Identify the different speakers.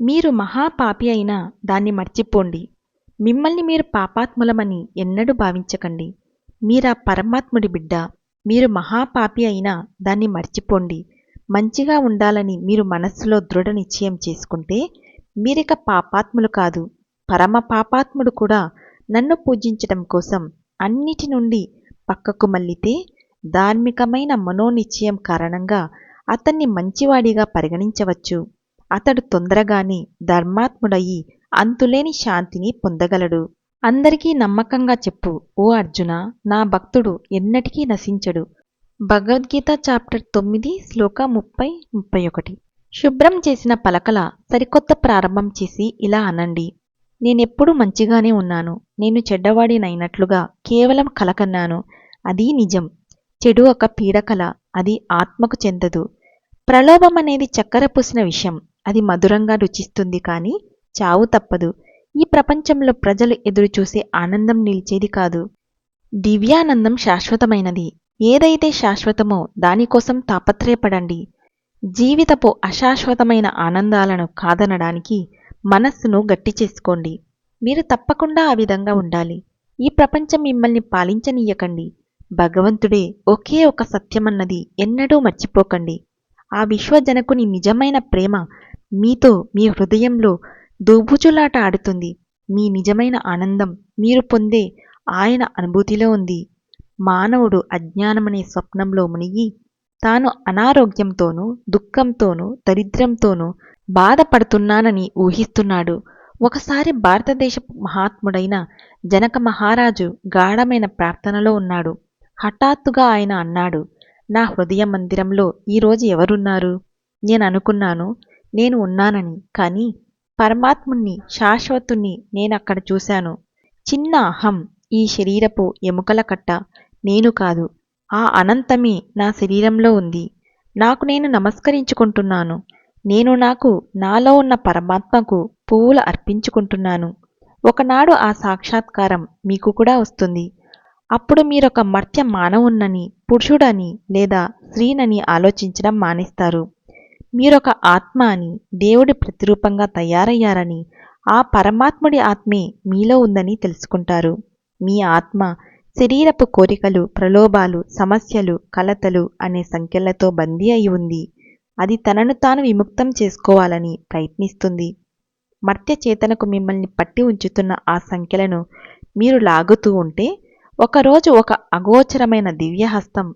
Speaker 1: మీరు మహాపాపి అయినా దాన్ని మర్చిపోండి. మిమ్మల్ని మీరు పాపాత్ములమని ఎన్నడూ భావించకండి. మీరా పరమాత్ముడి బిడ్డ. మీరు మహాపాపి అయినా దాన్ని మర్చిపోండి. మంచిగా ఉండాలని మీరు మనస్సులో దృఢ నిశ్చయం చేసుకుంటే మీరిక పాపాత్ములు కాదు. పరమ పాపాత్ముడు కూడా నన్ను పూజించటం కోసం అన్నిటి నుండి పక్కకు మళ్ళితే ధార్మికమైన మనోనిశ్చయం కారణంగా అతన్ని మంచివాడిగా పరిగణించవచ్చు. అతడు తొందరగానే ధర్మాత్ముడయి అంతులేని శాంతిని పొందగలడు. అందరికీ నమ్మకంగా చెప్పు ఓ అర్జున! నా భక్తుడు ఎన్నటికీ నశించడు. భగవద్గీత చాప్టర్ తొమ్మిది శ్లోక ముప్పై ముప్పై ఒకటి. శుభ్రం చేసిన పలకల సరికొత్త ప్రారంభం చేసి ఇలా అనండి. నేనెప్పుడు మంచిగానే ఉన్నాను. నేను చెడ్డవాడినైనట్లుగా కేవలం కలకన్నాను. అది నిజం. చెడు ఒక పీడకల అది ఆత్మకు చెందదు. ప్రలోభం అనేది చక్కెర పూసిన విషయం. అది మధురంగా రుచిస్తుంది కానీ చావు తప్పదు. ఈ ప్రపంచంలో ప్రజలు ఎదురుచూసే ఆనందం నిలిచేది కాదు. దివ్యానందం శాశ్వతమైనది. ఏదైతే శాశ్వతమో దానికోసం తాపత్రయపడండి. జీవితపు అశాశ్వతమైన ఆనందాలను కాదనడానికి మనస్సును గట్టి చేసుకోండి. మీరు తప్పకుండా ఆ విధంగా ఉండాలి. ఈ ప్రపంచం మిమ్మల్ని పాలించనీయకండి. భగవంతుడే ఒకే ఒక సత్యమన్నది ఎన్నడూ మర్చిపోకండి. ఆ విశ్వజనకుని నిజమైన ప్రేమ మీతో మీ హృదయంలో దోబుచులాట ఆడుతుంది. మీ నిజమైన ఆనందం మీరు పొందే ఆయన అనుభూతిలో ఉంది. మానవుడు అజ్ఞానమనే స్వప్నంలో మునిగి తాను అనారోగ్యంతోనూ దుఃఖంతోనూ దరిద్రంతోనూ బాధపడుతున్నానని ఊహిస్తున్నాడు. ఒకసారి భారతదేశపు మహాత్ముడైన జనక మహారాజు గాఢమైన ప్రార్థనలో ఉన్నాడు. హఠాత్తుగా ఆయన అన్నాడు నా హృదయ మందిరంలో ఈరోజు ఎవరున్నారు? నేను అనుకున్నాను నేను ఉన్నానని. కానీ పరమాత్ముణ్ణి శాశ్వతుణ్ణి నేనక్కడ చూశాను. చిన్న అహం ఈ శరీరపు ఎముకల కట్ట నేను కాదు. ఆ అనంతమే నా శరీరంలో ఉంది. నాకు నేను నమస్కరించుకుంటున్నాను. నేను నాకు నాలో ఉన్న పరమాత్మకు పువ్వులు అర్పించుకుంటున్నాను. ఒకనాడు ఆ సాక్షాత్కారం మీకు కూడా వస్తుంది. అప్పుడు మీరొక మర్త్య మానవున్నని పురుషుడని లేదా స్త్రీనని ఆలోచించడం మానేస్తారు. మీరొక ఆత్మ అని దేవుడి ప్రతిరూపంగా తయారయ్యారని ఆ పరమాత్ముడి ఆత్మే మీలో ఉందని తెలుసుకుంటారు. మీ ఆత్మ శరీరపు కోరికలు ప్రలోభాలు సమస్యలు కలతలు అనే సంఖ్యలతో బందీ అయి ఉంది. అది తనను తాను విముక్తం చేసుకోవాలని ప్రయత్నిస్తుంది. మర్త్య చేతనకు మిమ్మల్ని పట్టి ఉంచుతున్న ఆ సంఖ్యలను మీరు లాగుతూ ఉంటే ఒకరోజు ఒక అగోచరమైన దివ్యహస్తం